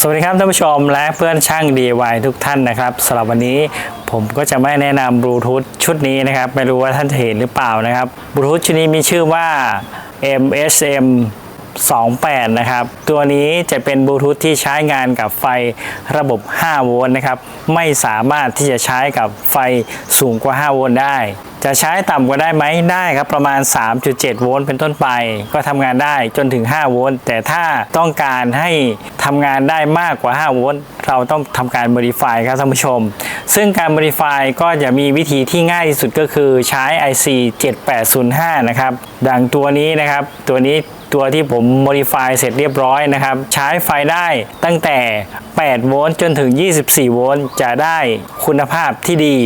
สวัสดีครับท่านผู้ชมและเพื่อนช่าง DIY ทุกท่านนะครับสำหรับวันนี้ผมก็จะไม่แนะนำบลูทูธชุดนี้นะครับ ไม่รู้ว่าท่านจะเห็นหรือเปล่านะครับบลูทูธชุดนี้มีชื่อว่า MSM 28 นะครับ ตัวนี้จะเป็นบลูทูธที่ใช้งานกับไฟระบบ 5 โวลต์นะครับ ไม่สามารถที่จะใช้กับไฟสูงกว่า 5 โวลต์ได้ จะใช้ต่ำกว่าได้ไหมได้ครับ ประมาณ 3.7 โวลต์เป็นต้นไป ก็ทำงานได้จนถึง 5 โวลต์แต่ถ้าต้องการให้ทำงานได้มากกว่า 5 โวลต์เราต้องทำการ modify ครับท่านผู้ชม ซึ่งการ modify ก็จะมีวิธีที่ง่ายที่สุดก็คือใช้ IC 7805 นะครับ ดังตัวนี้นะครับ ตัวนี้ ตัวที่ผม modify เสร็จเรียบร้อยนะครับ ใช้ไฟได้ตั้งแต่ 8 โวลต์จนถึง 24 โวลต์จะได้คุณภาพที่ดี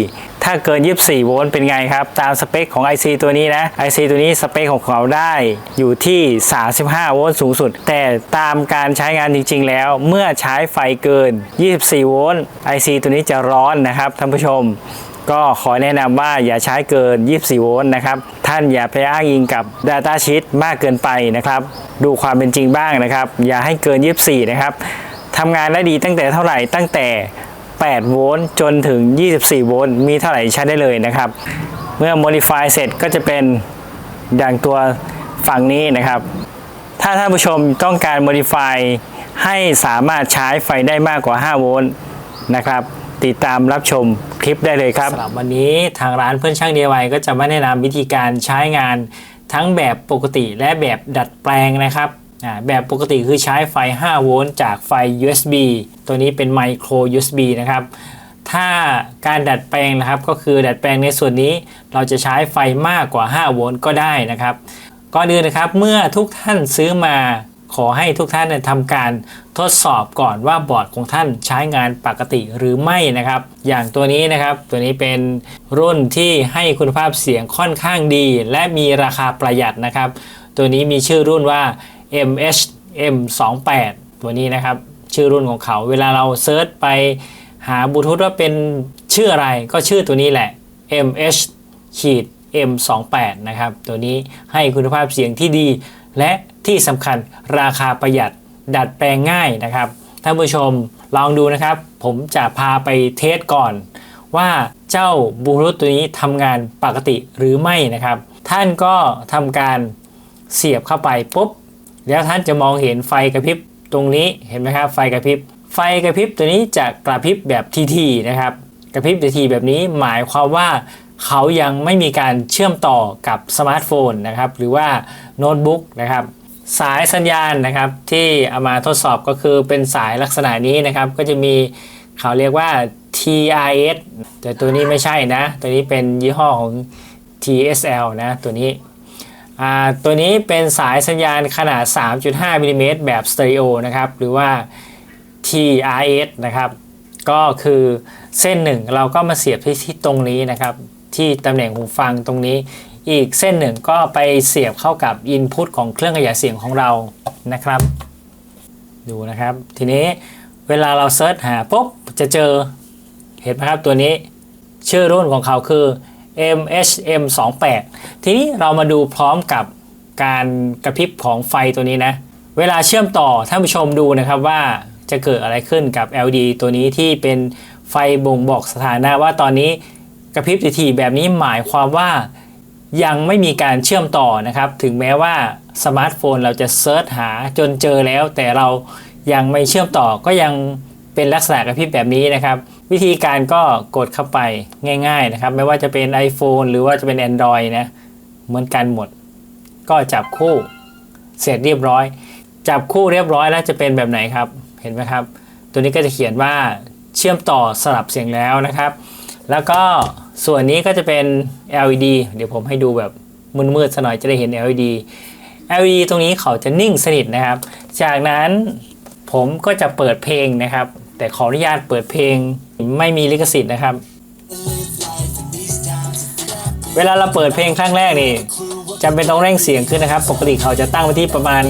ถ้าเกิน 24 โวลต์เป็นไงครับ ตามสเปคของ IC ตัวนี้นะ IC ตัวนี้สเปคของเขาได้อยู่ที่ 35 โวลต์สูงสุด แต่ตามการใช้งานจริง ๆ แล้ว เมื่อใช้ไฟเกิน 24 โวลต์ IC ตัวนี้จะร้อนนะครับท่านผู้ชม ก็ขอแนะนำว่าอย่าใช้เกิน 24 โวลต์นะครับ ท่านอย่าไปอ้างอิงกับ Data Sheet มากเกินไปนะครับ ดูความเป็นจริงบ้างนะครับ อย่าให้เกิน 24 นะครับทำงานได้ดีตั้งแต่เท่าไหร่ตั้งแต่ 8 โวลต์จนถึง 24 โวลต์มีเท่าไหร่ใช้ได้เลยนะครับ เมื่อ modify เสร็จก็จะเป็นอย่างตัวฝั่งนี้นะครับ ถ้าท่านผู้ชมต้องการ modify ให้สามารถใช้ไฟได้มากกว่า 5 โวลต์นะครับ ติดตามรับชมคลิปได้เลยครับสำหรับวันนี้ทางร้านเพื่อนช่าง DIY ก็จะมาแนะนำวิธีการใช้งานทั้งแบบปกติและแบบดัดแปลงนะครับอ่าแบบปกติคือใช้ไฟ 5 โวลต์จากไฟ USB ตัวนี้เป็นไมโคร USB นะครับ ถ้าการดัดแปลงนะครับก็คือดัดแปลงในส่วนนี้เราจะใช้ไฟมากกว่า 5 โวลต์ก็ได้นะครับก่อนอื่นนะครับเมื่อทุกท่านซื้อมา ขอให้ทุกท่านทำการทดสอบก่อนว่าบอร์ดของท่านใช้งานปกติหรือไม่นะครับ อย่างตัวนี้นะครับ ตัวนี้เป็นรุ่นที่ให้คุณภาพเสียงค่อนข้างดี และมีราคาประหยัดนะครับ ตัวนี้มีชื่อรุ่นว่า MHM28 ตัวนี้นะครับ ชื่อรุ่นของเขา เวลาเราเซิร์ชไปหาบลูทูธว่าเป็นชื่ออะไรก็ชื่อตัวนี้แหละ MH ขีด M28 นะครับ ตัวนี้ให้คุณภาพเสียงที่ดี และ ที่สำคัญราคาประหยัดดัดแปลงง่ายนะครับท่านผู้ชมลองดูนะครับ ผมจะพาไปเทสก่อน ว่าเจ้าบลูทูธตัวนี้ทำงานปกติหรือไม่นะครับ ท่านก็ทำการเสียบเข้าไปปุ๊บ แล้วท่านจะมองเห็นไฟกระพริบตรงนี้เห็นไหมครับ ไฟกระพริบ ไฟกระพริบตัวนี้จะกระพริบแบบทีๆนะครับกระพริบทีๆแบบนี้หมายความว่าเขายังไม่มีการเชื่อมต่อกับสมาร์ทโฟนนะครับ หรือว่าโน้ตบุ๊กนะครับ สายสัญญาณนะครับที่เอามาทดสอบก็คือเป็นสายลักษณะนี้นะครับ ก็จะมีเขาเรียกว่า TRS แต่ตัวนี้ไม่ใช่นะ ตัวนี้เป็นยี่ห้อของ TSL นะตัวนี้ตัวนี้เป็นสายสัญญาณขนาด 3.5มิลลิเมตรแบบสเตอริโอนะครับ หรือว่า TRS นะครับ ก็คือเส้นหนึ่งเราก็มาเสียบที่ที่ตรงนี้นะครับ ที่ตำแหน่งหูฟังตรงนี้ อีกเส้นหนึ่งก็ไปเสียบเข้ากับ Input ของเครื่องขยายเสียงของเรานะครับ ดูนะครับ ทีนี้เวลาเราเซิร์ชหาปุ๊บจะเจอเห็นไหมครับตัวนี้ชื่อรุ่นของเขาคือ MHM28 ทีนี้เรามาดูพร้อมกับการกระพริบของไฟตัวนี้นะ เวลาเชื่อมต่อท่านผู้ชมดูนะครับว่าจะเกิดอะไรขึ้นกับ LED ตัวนี้ที่เป็นไฟบ่งบอกสถานะว่าตอนนี้กระพริบทีๆแบบนี้หมายความว่า ยังไม่มีการเชื่อมต่อนะครับ ถึงแม้ว่าสมาร์ทโฟนเราจะเซิร์ชหาจนเจอแล้ว แต่เรายังไม่เชื่อมต่อก็ยังเป็นลักษณะกระพริบแบบนี้นะครับ วิธีการก็กดเข้าไปง่าย ๆนะครับ ไม่ว่าจะเป็น iPhone หรือว่าจะเป็น Android นะเหมือนกันหมด ก็จับคู่เสร็จเรียบร้อย จับคู่เรียบร้อยแล้วจะเป็นแบบไหนครับเห็นไหมครับ ตัวนี้ก็จะเขียนว่าเชื่อมต่อสลับเสียงแล้วนะครับ แล้วก็ ส่วนนี้ก็จะเป็น LED เดี๋ยวผมให้ดูแบบมืดๆสักหน่อยจะได้เห็น LED LED ตรงนี้เขาจะนิ่งสนิทนะครับ จากนั้นผมก็จะเปิดเพลงนะครับ แต่ขออนุญาตเปิดเพลงไม่มีลิขสิทธิ์นะครับ เวลาเราเปิดเพลงครั้งแรกนี่จำเป็นต้องเร่งเสียงขึ้นนะครับ ปกติเขาจะตั้งไว้ที่ประมาณ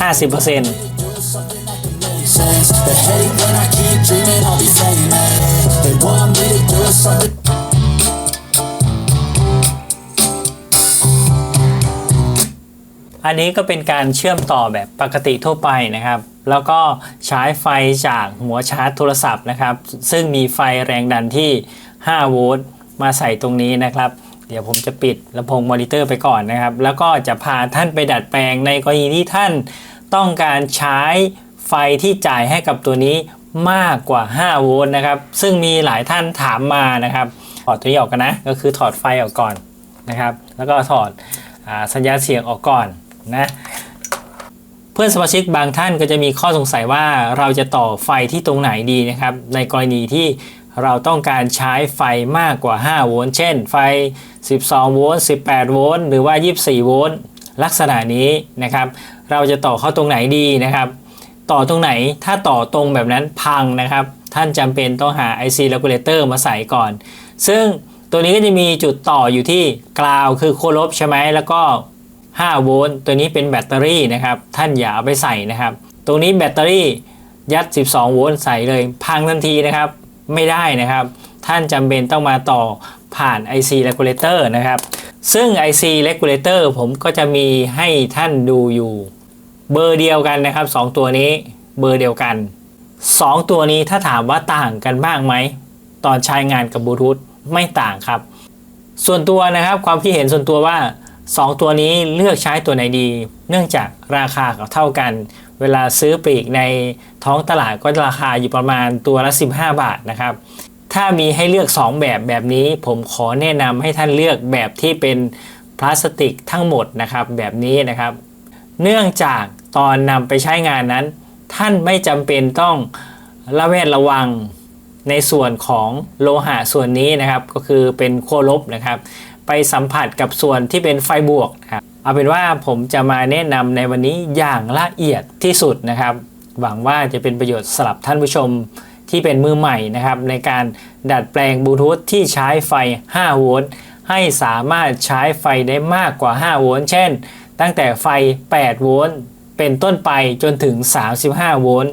50% อันนี้ก็เป็นการเชื่อมต่อแบบปกติทั่วไปนะครับ แล้วก็ใช้ไฟจากหัวชาร์จโทรศัพท์นะครับ ซึ่งมีไฟแรงดันที่ 5 โวลต์มาใส่ตรงนี้นะครับ เดี๋ยวผมจะปิดลำโพงมอนิเตอร์ไปก่อนนะครับ แล้วก็จะพาท่านไปดัดแปลงในกรณีที่ท่านต้องการใช้ไฟที่จ่ายให้กับตัวนี้มากกว่า 5 โวลต์นะครับ ซึ่งมีหลายท่านถามมานะครับ ถอดตัวนี้ออกกันนะ ก็คือถอดไฟออกก่อนนะครับ แล้วก็ถอดอสัญญาณเสียงออกก่อน นะเพื่อนสมาชิกบางท่านก็จะมีข้อสงสัยว่าเราจะต่อไฟที่ตรงไหนดีนะครับ ในกรณีที่เราต้องการใช้ไฟมากกว่า 5 โวลต์ เช่น ไฟ 12 โวลต์ 18 โวลต์ หรือว่า 24 โวลต์ ลักษณะนี้นะครับ เราจะต่อเข้าตรงไหนดีนะครับ ต่อตรงไหน ถ้าต่อตรงแบบนั้นพังนะครับ ท่านจำเป็นต้องหา IC regulator มาใส่ก่อน ซึ่งตัวนี้ก็จะมีจุดต่ออยู่ที่กราวคือโคลบใช่ไหม แล้วก็ 5 โวลต์ ตัวนี้เป็นแบตเตอรี่นะครับ ท่านอย่าเอาไปใส่นะครับ ตรงนี้แบตเตอรี่ยัด 12 โวลต์ใส่เลย พังทันทีนะครับ ไม่ได้นะครับ ท่านจำเป็นต้องมาต่อผ่าน IC regulator นะครับ ซึ่ง IC regulator ผมก็จะมีให้ท่านดูอยู่เบอร์เดียวกันนะครับ 2 ตัวนี้เบอร์เดียวกัน 2 ตัวนี้ถ้าถามว่าต่างกันบ้างไหม ตอนใช้งานกับบลูทูธไม่ต่างครับ ส่วนตัวนะครับความคิดเห็นส่วนตัวว่า 2 ตัวนี้เลือกใช้ตัวไหนดี เนื่องจากราคาเขาเท่ากัน เวลาซื้อปลีกในท้องตลาดก็ราคาอยู่ประมาณตัวละ 15 บาทนะครับ ถ้ามีให้เลือก 2 แบบแบบนี้ ผมขอแนะนำให้ท่านเลือกแบบที่เป็นพลาสติกทั้งหมดนะครับแบบนี้นะครับ เนื่องจากตอนนำไปใช้งานนั้น ท่านไม่จำเป็นต้องระแวดระวังในส่วนของโลหะส่วนนี้นะครับ ก็คือเป็นขั้วลบนะครับ ไปสัมผัสกับส่วนที่เป็นไฟบวกนะครับเอาเป็นว่าผมจะมาแนะนำในวันนี้อย่างละเอียดที่สุดนะครับ หวังว่าจะเป็นประโยชน์สำหรับท่านผู้ชมที่เป็นมือใหม่นะครับ ในการดัดแปลงบลูทูธที่ใช้ไฟ 5 โวลต์ให้สามารถใช้ไฟได้มากกว่า 5 โวลต์เช่น ตั้งแต่ไฟ 8 โวลต์เป็นต้นไปจนถึง 35 โวลต์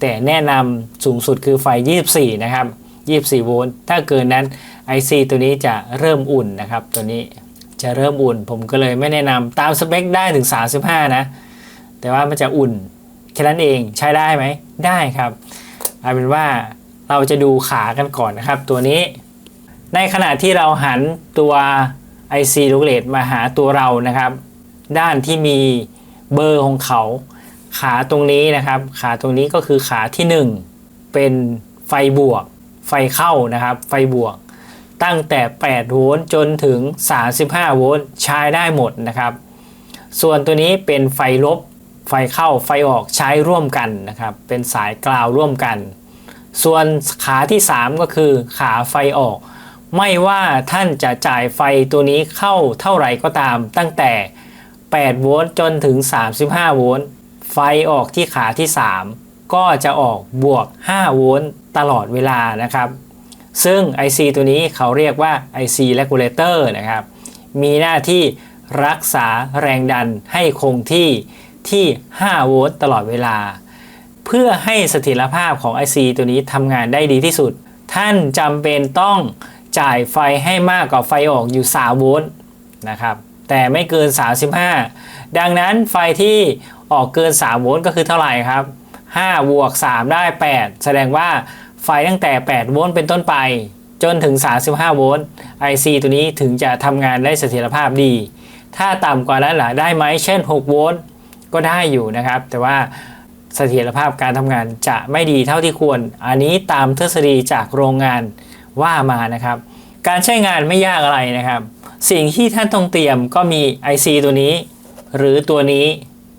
แต่แนะนำสูงสุดคือไฟ 24 นะครับ 24 โวลต์ถ้าเกินนั้น IC ตัวนี้จะเริ่มอุ่นนะครับ ตัวนี้จะเริ่มอุ่น ผมก็เลยไม่แนะนำตามสเปคได้ถึง 35 นะ แต่ว่ามันจะอุ่นแค่นั้นเองใช้ได้ไหมได้ครับเอาเป็นว่าเราจะดูขากันก่อนนะครับ ตัวนี้ ในขณะที่เราหันตัว IC ลูกเลตมาหาตัวเรานะครับ ด้านที่มีเบอร์ของเขา ขาตรงนี้นะครับ ขาตรงนี้ก็คือขาที่ 1 เป็นไฟบวก ไฟเข้านะครับ ไฟบวก ตั้งแต่ 8 โวลต์จนถึง 35 โวลต์ใช้ได้หมดนะครับ ส่วนตัวนี้เป็นไฟลบ ไฟเข้าไฟออกใช้ร่วมกันนะครับ เป็นสายกลาวร่วมกัน ส่วนขาที่ 3 ก็คือขาไฟออก ไม่ว่าท่านจะจ่ายไฟตัวนี้เข้าเท่าไหร่ก็ตาม ตั้งแต่ 8 โวลต์จนถึง 35 โวลต์ไฟออกที่ขาที่ 3 ก็จะออกบวก 5 โวลต์ตลอดเวลานะครับ ซึ่ง IC ตัวนี้เขาเรียกว่า IC regulator นะครับ มีหน้าที่รักษาแรงดันให้คงที่ที่ 5 โวลต์ตลอดเวลา เพื่อให้เสถียรภาพของ IC ตัวนี้ทำงานได้ดีที่สุด ท่านจำเป็นต้องจ่ายไฟให้มากกว่าไฟออกอยู่ 3 โวลต์นะครับแต่ไม่เกิน 35 ดังนั้นไฟที่ออกเกิน 3 โวลต์ก็คือเท่าไหร่ครับ5บวก3ได้ 8 แสดงว่า ไฟตั้งแต่ 8 โวลต์เป็นต้นไป จนถึง 35 โวลต์ IC ตัวนี้ถึงจะทำงานได้เสถียรภาพดี ถ้าต่ำกว่านั้นล่ะได้ไหม เช่น 6 โวลต์ ก็ได้อยู่นะครับ แต่ว่าเสถียรภาพการทำงานจะไม่ดีเท่าที่ควร อันนี้ตามทฤษฎีจากโรงงานว่ามานะครับ การใช้งานไม่ยากอะไรนะครับ สิ่งที่ท่านต้องเตรียมก็มี IC ตัวนี้ หรือตัวนี้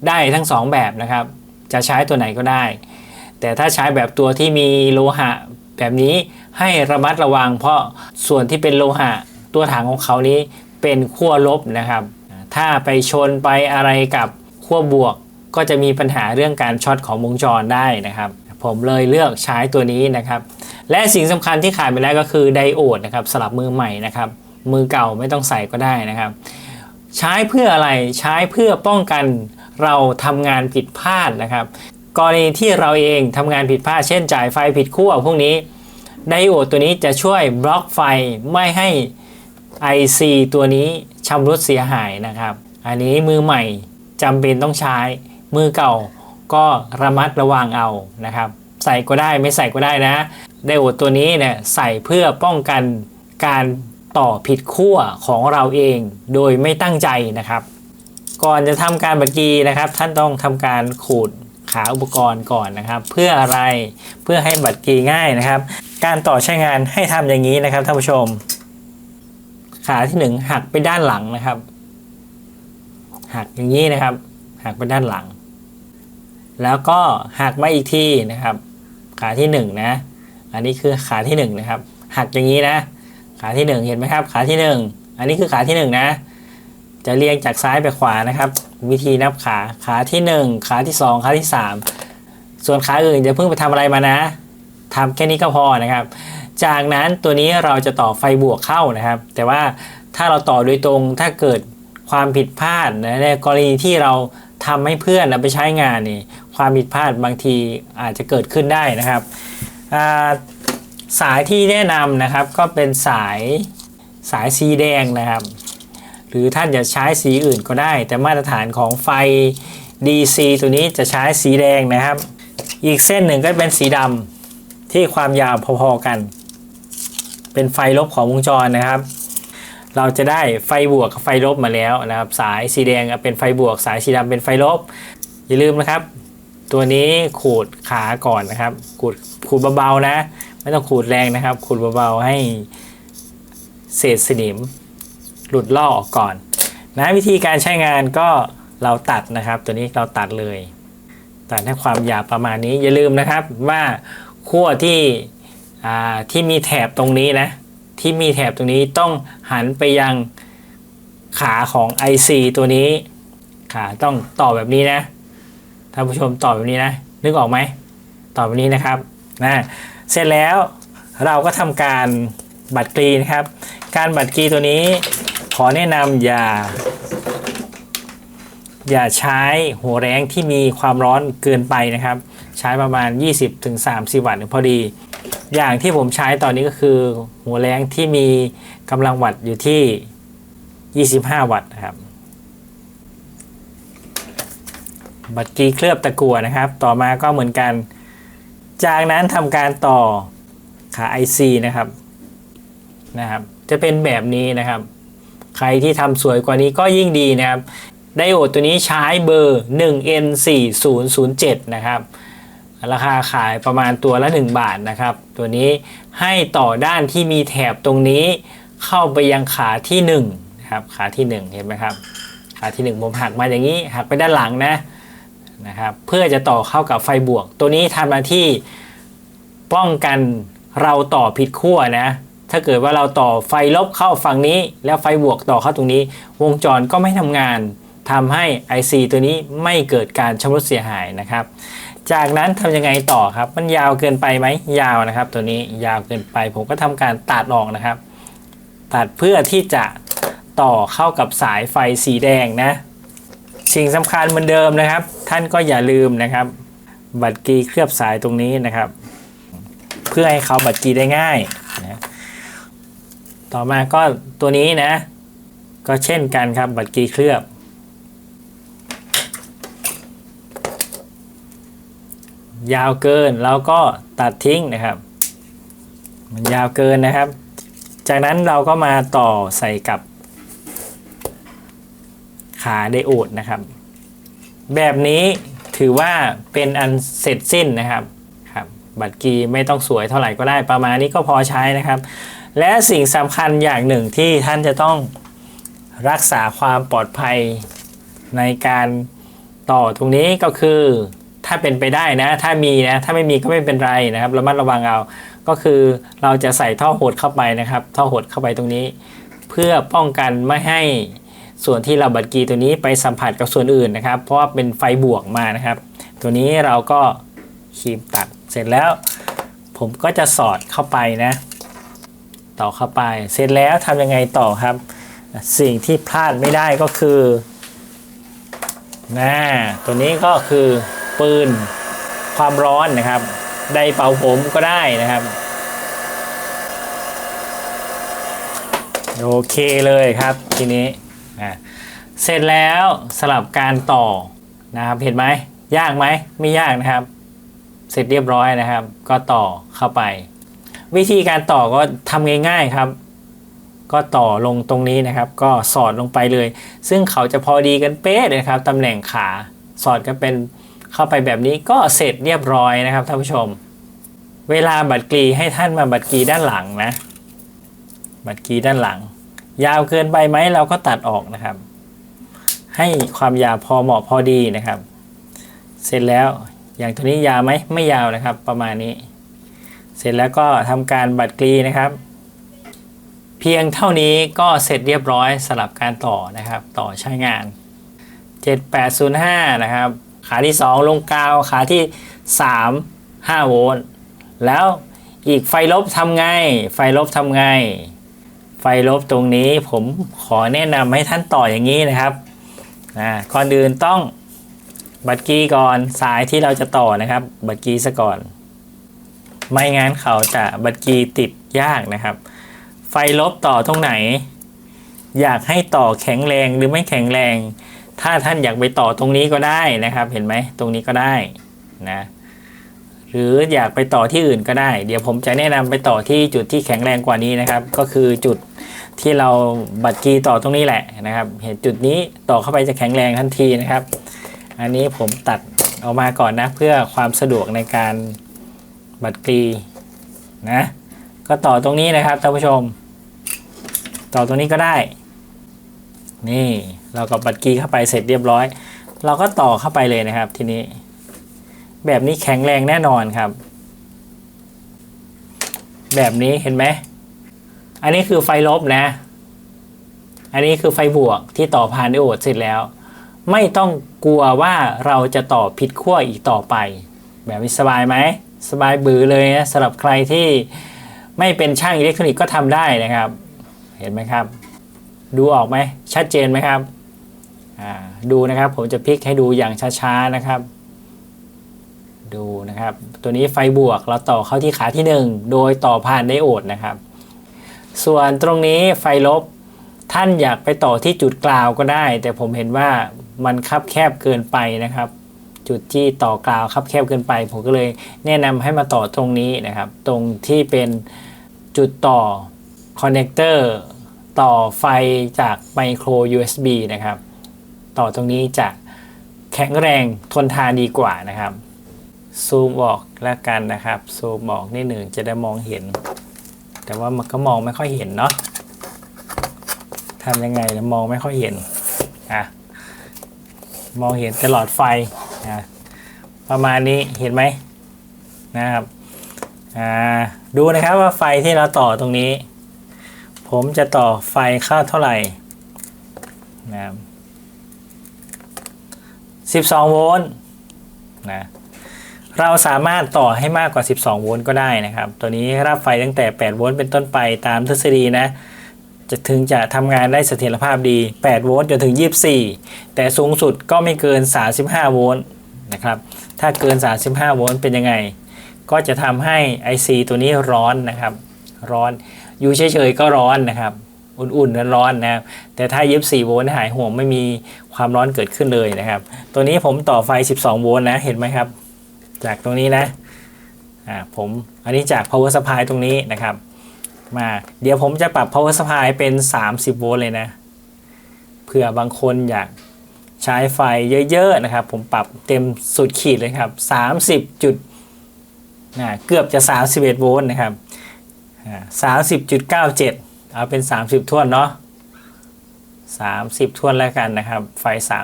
ได้ทั้ง 2 แบบนะครับ จะใช้ตัวไหนก็ได้ แต่ถ้าใช้แบบตัวที่มีโลหะแบบนี้ให้ระมัดระวัง เพราะส่วนที่เป็นโลหะตัวถังของเขานี้เป็นขั้วลบนะครับ ถ้าไปชนไปอะไรกับขั้วบวก ก็จะมีปัญหาเรื่องการช็อตของวงจรได้นะครับ ผมเลยเลือกใช้ตัวนี้นะครับ และสิ่งสำคัญที่ขาดไปแล้วก็คือไดโอดนะครับสลับมือใหม่นะครับ มือเก่าไม่ต้องใส่ก็ได้นะครับ ใช้เพื่ออะไรใช้เพื่อป้องกันเราทำงานผิดพลาดนะครับ กรณีที่เราเองทำงานผิดพลาดเช่นจ่ายไฟผิดขั้วพวกนี้ไดโอดตัวนี้จะช่วยบล็อกไฟไม่ให้ IC ตัวนี้ชำรุดเสียหายนะครับ อันนี้มือใหม่จำเป็นต้องใช้ มือเก่าก็ระมัดระวังเอานะครับ ใส่ก็ได้ไม่ใส่ก็ได้นะไดโอดตัวนี้เนี่ยใส่เพื่อป้องกันการต่อผิดขั้วของเราเองโดยไม่ตั้งใจนะครับ ก่อนจะทำการบัดกีนะครับ ท่านต้องทำการขูด ขาอุปกรณ์ก่อนนะครับ เพื่ออะไรเพื่อให้บัดกีง่ายนะครับ การต่อใช้งานให้ทำอย่างนี้นะครับท่านผู้ชม ขาที่หนึ่งหักไปด้านหลังนะครับ หักอย่างนี้นะครับ หักไปด้านหลัง แล้วก็หักมาอีกทีนะครับ ขาที่หนึ่งนะอันนี้คือขาที่หนึ่งนะครับ หักอย่างนี้นะ ขาที่หนึ่งเห็นไหมครับ ขาที่หนึ่งอันนี้คือขาที่หนึ่งนะ จะเรียงจากซ้ายไปขวานะครับ วิธีนับขาขาที่หนึ่งขาที่สองขาที่สามส่วนขาอื่นอย่าเพิ่งไปทำอะไรมานะทำแค่นี้ก็พอนะครับ จากนั้นตัวนี้เราจะต่อไฟบวกเข้านะครับ แต่ว่าถ้าเราต่อโดยตรงถ้าเกิดความผิดพลาดนะในกรณีที่เราทำให้เพื่อนเอาไปใช้งานนี่ความผิดพลาดบางทีอาจจะเกิดขึ้นได้นะครับาสายที่แนะนำนะครับก็เป็นสายสายสีแดงนะครับ รือท่านจะใช้สีอื่นก็ได้ แต่มาตรฐานของไฟ DC ตัวนี้จะใช้สีแดงนะครับ อีกเส้นหนึ่งก็เป็นสีดำที่ความยาวพอๆกัน เป็นไฟลบของวงจรนะครับ เราจะได้ไฟบวกกับไฟลบมาแล้วนะครับ สายสีแดงเป็นไฟบวก สายสีดำเป็นไฟลบ อย่าลืมนะครับ ตัวนี้ขูดขาก่อนนะครับ ขูดขูดเบาๆนะ ไม่ต้องขูดแรงนะครับ ขูดเบาๆให้เศษสนิม หลุดล่อออกก่อนนะวิธีการใช้งานก็เราตัดนะครับ ตัวนี้เราตัดเลย ตัดให้ความหยาบประมาณนี้อย่าลืมนะครับว่าขั้วที่ที่มีแถบตรงนี้นะ ที่มีแถบตรงนี้ต้องหันไปยังขาของ IC ตัวนี้ ขาต้องต่อแบบนี้นะท่านผู้ชมต่อแบบนี้นะ นึกออกไหมต่อแบบนี้นะครับนะเสร็จแล้วเราก็ทำการบัดกรีนะครับ การบัดกรีตัวนี้ ขอแนะนำอย่า อย่าใช้หัวแรงที่มีความร้อนเกินไปนะครับ ใช้ประมาณ 20-30 วัตต์พอดี อย่างที่ผมใช้ตอนนี้ก็คือ หัวแรงที่มีกำลังวัตต์อยู่ที่ 25 วัตต์นะครับบัตรกีเคลือบตะกั่วนะครับ ต่อมาก็เหมือนกัน จากนั้นทำการต่อขา IC นะครับนะครับ จะเป็นแบบนี้นะครับ ใครที่ทำสวยกว่านี้ก็ยิ่งดีนะครับ ไดโอดตัวนี้ใช้เบอร์ 1N4007 นะครับ ราคาขายประมาณตัวละ 1 บาทนะครับ ตัวนี้ให้ต่อด้านที่มีแถบตรงนี้เข้าไปยังขาที่1นะครับ ขาที่ 1 เห็นไหมครับ ขาที่ 1 ผมหักมาอย่างนี้ หักไปด้านหลังนะนะครับ เพื่อจะต่อเข้ากับไฟบวก ตัวนี้ทำหน้าที่ป้องกันเราต่อผิดขั้วนะ ถ้าเกิดว่าเราต่อไฟลบเข้าฝั่งนี้ แล้วไฟบวกต่อเข้าตรงนี้ วงจรก็ไม่ทำงานทำให้ IC ตัวนี้ไม่เกิดการชำรุดเสียหายนะครับ จากนั้นทำยังไงต่อครับ มันยาวเกินไปไหมยาวนะครับ ตัวนี้ยาวเกินไป ผมก็ทำการตัดออกนะครับ ตัดเพื่อที่จะต่อเข้ากับสายไฟสีแดงนะ สิ่งสำคัญเหมือนเดิมนะครับ ท่านก็อย่าลืมนะครับ บัตรกีเคลือบสายตรงนี้นะครับ เพื่อให้เขาบัตรกีได้ง่ายนะ ต่อมาก็ตัวนี้นะ ก็เช่นกันครับบัตรกีเคลือบ ยาวเกินเราก็ตัดทิ้งนะครับ มันยาวเกินนะครับ จากนั้นเราก็มาต่อใส่กับ ขาไดโอดนะครับ แบบนี้ถือว่าเป็นอันเสร็จสิ้นนะครับครับ บัตรกีไม่ต้องสวยเท่าไหร่ก็ได้ประมาณนี้ก็พอใช้นะครับ และสิ่งสำคัญอย่างหนึ่งที่ท่านจะต้องรักษาความปลอดภัยในการต่อตรงนี้ก็คือถ้าเป็นไปได้นะ ถ้ามีนะถ้าไม่มีก็ไม่เป็นไรนะครับระมัดระวังเอาก็คือเราจะใส่ท่อหดเข้าไปนะครับ ท่อหดเข้าไปตรงนี้ เพื่อป้องกันไม่ให้ส่วนที่เราบัดกีตัวนี้ไปสัมผัสกับส่วนอื่นนะครับ เพราะว่าเป็นไฟบวกมานะครับ ตัวนี้เราก็คีบตัดเสร็จแล้ว ผมก็จะสอดเข้าไปนะ ต่อเข้าไป เสร็จแล้วทำยังไงต่อครับ สิ่งที่พลาดไม่ได้ก็คือนะตัวนี้ก็คือปืนความร้อนนะครับ ไดเป่าผมก็ได้นะครับ โอเคเลยครับทีนี้อะเสร็จแล้วสลับการต่อนะครับเห็นไหมยากไหมไม่ยากนะครับ เสร็จเรียบร้อยนะครับ ก็ต่อเข้าไป วิธีการต่อก็ทำง่ายๆครับ ก็ต่อลงตรงนี้นะครับ ก็สอดลงไปเลย ซึ่งเขาจะพอดีกันเป๊ะเลยนะครับตำแหน่งขาสอดกันเป็นเข้าไปแบบนี้ก็เสร็จเรียบร้อยนะครับท่านผู้ชม เวลาบัตรกรีให้ท่านมาบัตรกรีด้านหลังนะ บัตรกรีด้านหลัง ยาวเกินไปไหมเราก็ตัดออกนะครับ ให้ความยาวพอเหมาะพอดีนะครับ เสร็จแล้วอย่างตัวนี้ยาวไหมไม่ยาวนะครับ ประมาณนี้ เสร็จแล้วก็ทำการบัตรกรีนะครับ เพียงเท่านี้ก็เสร็จเรียบร้อยสลับการต่อนะครับ ต่อใช้งาน 7805 นะครับ ขาที่ 2 ลงกาวขาที่ 3 5 โวลต์ แล้วอีกไฟลบทำไง ไฟลบทำไง ไฟลบตรงนี้ผมขอแนะนำให้ท่านต่ออย่างนี้นะครับนะก่อนอื่นต้องบัตรกีก่อนสายที่เราจะต่อนะครับ บัตรกีซะก่อน ไม่งั้นเขาจะบัตรกีติดยากนะครับ ไฟลบต่อตรงไหน อยากให้ต่อแข็งแรงหรือไม่แข็งแรง ถ้าท่านอยากไปต่อตรงนี้ก็ได้นะครับ เห็นไหมตรงนี้ก็ได้นะหรืออยากไปต่อที่อื่นก็ได้ เดี๋ยวผมจะแนะนำไปต่อที่จุดที่แข็งแรงกว่านี้นะครับ ก็คือจุดที่เราบัตรกีต่อตรงนี้แหละนะครับ เห็นจุดนี้ต่อเข้าไปจะแข็งแรงทันทีนะครับ อันนี้ผมตัดออกมาก่อนนะเพื่อความสะดวกในการ บัตรกรีนะก็ต่อตรงนี้นะครับท่านผู้ชม ต่อตรงนี้ก็ได้ นี่เราก็บัตรกีเข้าไปเสร็จเรียบร้อย เราก็ต่อเข้าไปเลยนะครับทีนี้ แบบนี้แข็งแรงแน่นอนครับ แบบนี้เห็นไหมอันนี้คือไฟลบนะ อันนี้คือไฟบวกที่ต่อผ่านไดโอดเสร็จแล้ว ไม่ต้องกลัวว่าเราจะต่อผิดขั้วอีกต่อไป แบบนี้สบายไหม สบายบือเลยนะสำหรับใครที่ไม่เป็นช่างอิเล็กทรอนิกส์ก็ทำได้นะครับ เห็นไหมครับ ดูออกไหมชัดเจนไหมครับดูนะครับผมจะพลิกให้ดูอย่างช้าๆนะครับ ดูนะครับ ตัวนี้ไฟบวกเราต่อเข้าที่ขาที่ 1 โดยต่อผ่านไดโอดนะครับ ส่วนตรงนี้ไฟลบท่านอยากไปต่อที่จุดกล่าวก็ได้ แต่ผมเห็นว่ามันคับแคบเกินไปนะครับ จุดที่ต่อกาวคับแคบเกินไป ผมก็เลยแนะนำให้มาต่อตรงนี้นะครับ ตรงที่เป็นจุดต่อคอนเนคเตอร์ต่อไฟจากไมโคร USB นะครับ ต่อตรงนี้จะแข็งแรงทนทานดีกว่านะครับ ซูมออกแล้วกันนะครับ ซูมออกนิดหนึ่งจะได้มองเห็น แต่ว่ามันก็มองไม่ค่อยเห็นเนาะทำยังไงแล้วมองไม่ค่อยเห็นอะมองเห็นตลอดไฟ อะประมาณนี้เห็นไหมนะครับดูนะครับว่าไฟที่เราต่อตรงนี้ ผมจะต่อไฟเข้าเท่าไหร่นะครับ12 โวลต์นะเราสามารถต่อให้มากกว่า 12 โวลต์ก็ได้นะครับ ตัวนี้รับไฟตั้งแต่ 8 โวลต์เป็นต้นไปตามทฤษฎีนะ จะถึงจะทำงานได้เสถียรภาพดี 8 โวลต์จนถึง 24 แต่สูงสุดก็ไม่เกิน 35 โวลต์ นะครับ ถ้าเกิน 35 โวลต์เป็นยังไง ก็จะทำให้ IC ตัวนี้ร้อนนะครับ ร้อน อยู่เฉยๆก็ร้อนนะครับ อุ่นๆร้อนๆนะครับ แต่ถ้า24โวลต์หายห่วงไม่มีความร้อนเกิดขึ้นเลยนะครับ ตัวนี้ผมต่อไฟ 12 โวลต์นะ เห็นไหมครับ จากตรงนี้นะ อ่า ผม อันนี้จาก power supply ตรงนี้นะครับ มา เดี๋ยวผมจะปรับ power supply เป็น 30 โวลต์เลยนะ เผื่อบางคนอยาก ใช้ไฟเยอะๆนะครับ ผมปรับเต็มสุดขีดเลยครับ 30จุดนะเกือบจะ 31 โวลต์นะครับอ่า30.97 เอาเป็น 30ท่วนเนาะ30ท่วนแล้วกันนะครับ ไฟ 30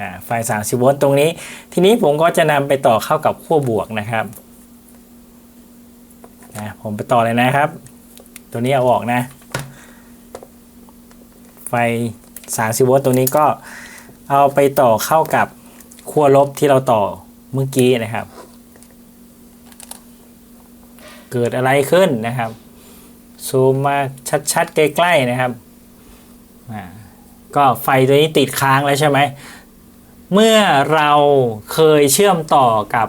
อ่าไฟ 30 โวลต์ตรงนี้ ทีนี้ผมก็จะนำไปต่อเข้ากับขั้วบวกนะครับนะผมไปต่อเลยนะครับ ตัวนี้เอาออกนะ ไฟ 30 โวลต์ตรงนี้ก็เอาไปต่อเข้ากับขั้วลบที่เราต่อเมื่อกี้นะครับ เกิดอะไรขึ้นนะครับ ซูมมาชัดๆใกล้ๆนะครับก็ไฟตัวนี้ติดค้างแล้วใช่ไหม เมื่อเราเคยเชื่อมต่อกับ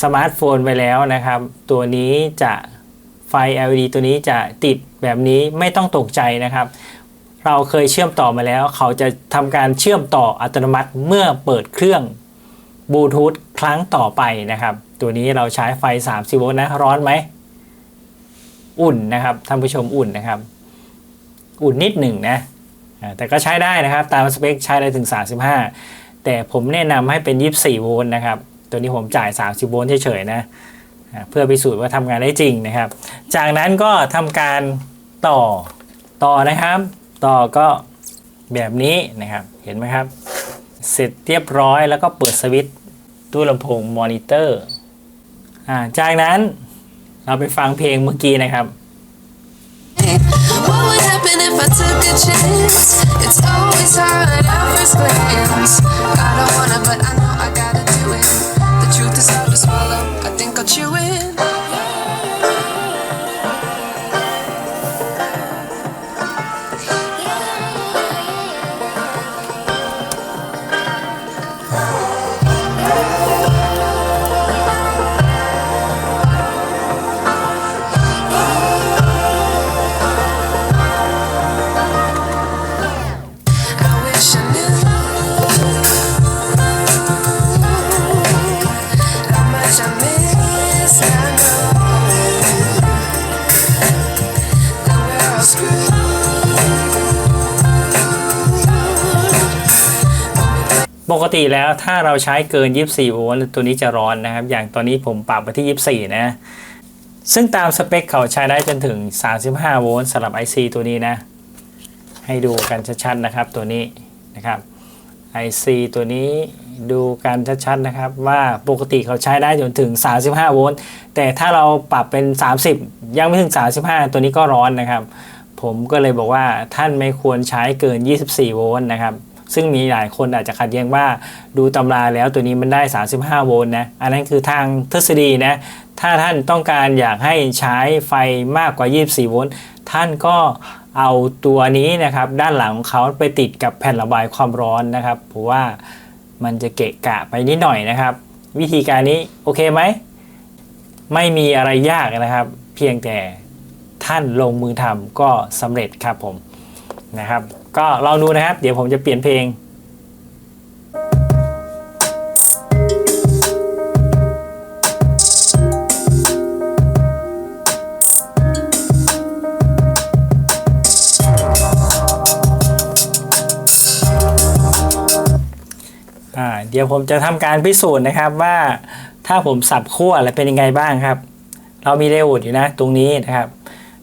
สมาร์ทโฟนไปแล้วนะครับ ตัวนี้จะไฟ LED ตัวนี้จะติดแบบนี้ไม่ต้องตกใจนะครับ เราเคยเชื่อมต่อมาแล้ว เขาจะทำการเชื่อมต่ออัตโนมัติเมื่อเปิดเครื่องบลูทูธครั้งต่อไปนะครับ ตัวนี้เราใช้ไฟ 30 โวลต์นะ ร้อนไหม อุ่นนะครับท่านผู้ชมอุ่นนะครับ อุ่นนิดหนึ่งนะแต่ก็ใช้ได้นะครับ ตามสเปคใช้ได้ถึง 35 แต่ผมแนะนำให้เป็น 24 โวลต์นะครับ ตัวนี้ผมจ่าย 30 โวลต์เฉยๆนะเพื่อพิสูจน์ว่าทำงานได้จริงนะครับ จากนั้นก็ทำการต่อต่อนะครับ ต่อก็แบบนี้นะครับเห็นไหมครับ เสร็จเรียบร้อยแล้วก็เปิดสวิตช์ตู้ลำโพงมอนิเตอร์อ่าจากนั้นเราไปฟังเพลงเมื่อกี้นะครับ What would happen if I took a chance? It's always hard at first glance. I don't wanna, but I know I gotta do it. กติแล้วถ้าเราใช้เกิน 24 โวลต์ตัวนี้จะร้อนนะครับ อย่างตอนนี้ผมปรับไปที่ 24 นะ ซึ่งตามสเปคเขาใช้ได้จนถึง 35 โวลต์สำหรับ IC ตัวนี้นะ ให้ดูกันชัดๆนะครับตัวนี้นะครับ IC ตัวนี้ดูกันชัดๆนะครับ ว่าปกติเขาใช้ได้จนถึง 35 โวลต์แต่ถ้าเราปรับเป็น 30 ยังไม่ถึง 35 ตัวนี้ก็ร้อนนะครับ ผมก็เลยบอกว่าท่านไม่ควรใช้เกิน 24 โวลต์นะครับ ซึ่งมีหลายคนอาจจะขัดแย้งว่าดูตำราแล้วตัวนี้มันได้ 35 โวลต์นะ อันนั้นคือทางทฤษฎีนะ ถ้าท่านต้องการอยากให้ใช้ไฟมากกว่า 24 โวลต์ท่านก็เอาตัวนี้นะครับด้านหลังของเขาไปติดกับแผ่นระบายความร้อนนะครับเพราะว่ามันจะเกะกะไปนิดหน่อยนะครับ วิธีการนี้โอเคไหม ไม่มีอะไรยากนะครับ เพียงแต่ท่านลงมือทำก็สำเร็จครับผมนะครับ ก็ลองดูนะครับ เดี๋ยวผมจะเปลี่ยนเพลง เดี๋ยวผมจะทำการพิสูจน์นะครับว่าถ้าผมสับขั้วแล้วเป็นยังไงบ้างครับ เรามีไดโอดอยู่นะ ตรงนี้นะครับ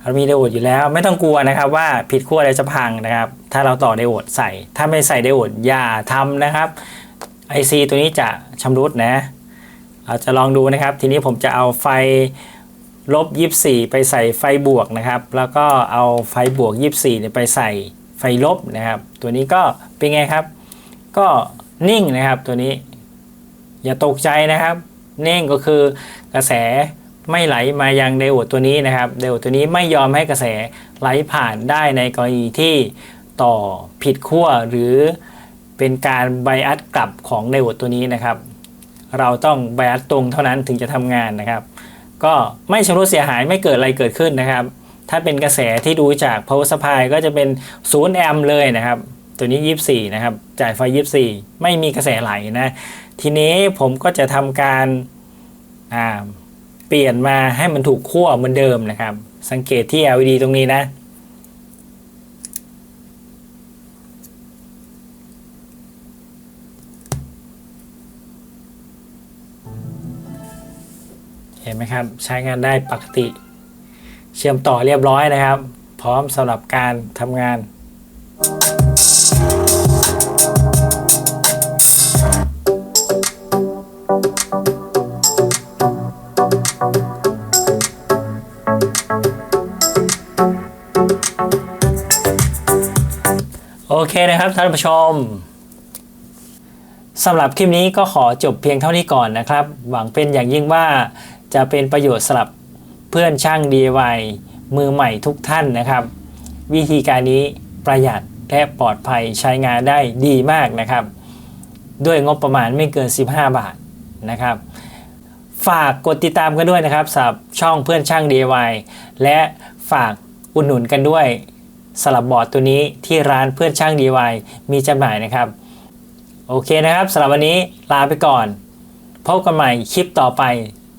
เรามีไดโอดอยู่แล้ว ไม่ต้องกลัวนะครับ ว่าผิดขั้วแล้วจะพังนะครับ ถ้าเราต่อไดโอดใส่ ถ้าไม่ใส่ไดโอดอย่าทำนะครับ IC ตัวนี้จะชำรุดนะเราจะลองดูนะครับ ทีนี้ผมจะเอาไฟลบ 24 ไปใส่ไฟบวกนะครับ แล้วก็เอาไฟบวก 24เนี่ยไปใส่ไฟลบนะครับ ตัวนี้ก็เป็นไงครับ ก็นิ่งนะครับตัวนี้ อย่าตกใจนะครับ นิ่งก็คือกระแสไม่ไหลมายังไดโอดตัวนี้นะครับไดโอดตัวนี้ไม่ยอมให้กระแสไหลผ่านได้ในกรณีที่ ต่อผิดขั้วหรือเป็นการไบอัสกลับของไดโอดตัวนี้นะครับ เราต้องไบอัสตรงเท่านั้นถึงจะทำงานนะครับ ก็ไม่ชำรุดเสียหายไม่เกิดอะไรเกิดขึ้นนะครับ ถ้าเป็นกระแสที่ดูจาก power supply ก็จะเป็น0แอมป์เลยนะครับ ตัวนี้ 24 นะครับ จ่ายไฟ 24 ไม่มีกระแสไหลนะ ทีนี้ผมก็จะทำการเปลี่ยนมาให้มันถูกขั้วเหมือนเดิมนะครับ สังเกตที่ LED ตรงนี้นะ นไหมครับ ใช้งานได้ปกติ เชื่อมต่อเรียบร้อยนะครับ พร้อมสำหรับการทำงาน โอเคนะครับท่านผู้ชมสำหรับคลิปนี้ก็ขอจบเพียงเท่านี้ก่อนนะครับ หวังเป็นอย่างยิ่งว่า จะเป็นประโยชน์สำหรับเพื่อนช่าง DIY มือใหม่ทุกท่านนะครับ วิธีการนี้ประหยัดและปลอดภัยใช้งานได้ดีมากนะครับ ด้วยงบประมาณไม่เกิน 15 บาทนะครับ ฝากกดติดตามกันด้วยนะครับสำหรับช่องเพื่อนช่าง DIY และฝากอุดหนุนกันด้วยสลับบอร์ดตัวนี้ที่ร้านเพื่อนช่าง DIY มีจำหน่ายนะครับ โอเคนะครับสำหรับวันนี้ลาไปก่อน พบกันใหม่คลิปต่อไป